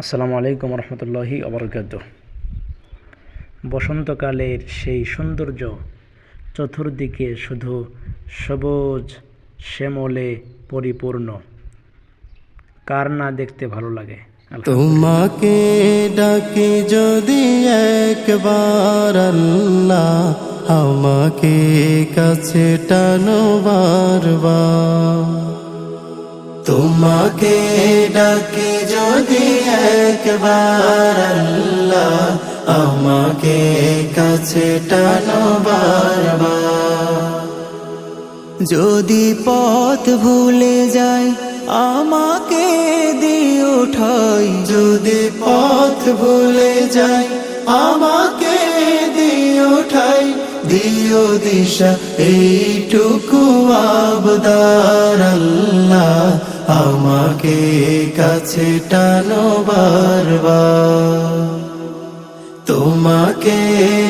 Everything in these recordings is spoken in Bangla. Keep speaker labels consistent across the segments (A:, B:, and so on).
A: আসসালামু আলাইকুম রহমতুল্লাহি অবরকাত বসন্তকালের সেই সৌন্দর্য, চতুর্দিকে শুধু সবুজ শ্যামলে পরিপূর্ণ। কার না দেখতে ভালো লাগে?
B: তোমাকে ডাকি যদি একবার আল্লাহ আমাকে কাছে টানো বারবার। তোমাকে ডাকি যদি একবার আল্লাহ আমাকে কাছে টানো বারবার। যদি পথ ভুলে যাই, আমাকে দিও ঠাই। যদি পথ ভুলে যাই, আমাকে দিও ঠাই। দিও দিশা, এইটুকু আবদার। আমাকে কাছে টানো বারবার। তোমাকে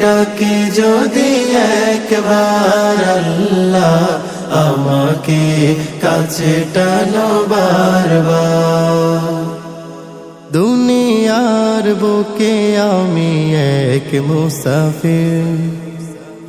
B: ডাকে যদি একবার আল্লাহ আমাকে কাছে টানো বারবার। দুনিয়ার বুকে আমি এক মুসাফির।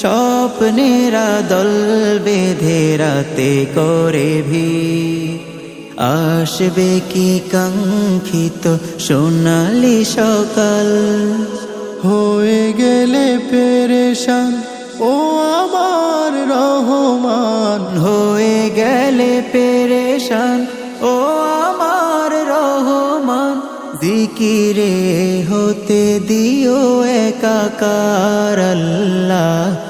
B: স্বপ্নেরা দল বেঁধে রাতে করে ভি আসবে কি কাঙ্ক্ষিত সোনালি সকাল? হয়ে গেলে পেরেশান ও আমার রহমান। হয়ে গেলে পেরেশান ও আমার রহমান। জিকিরে হতে দিও একাকার আল্লাহ।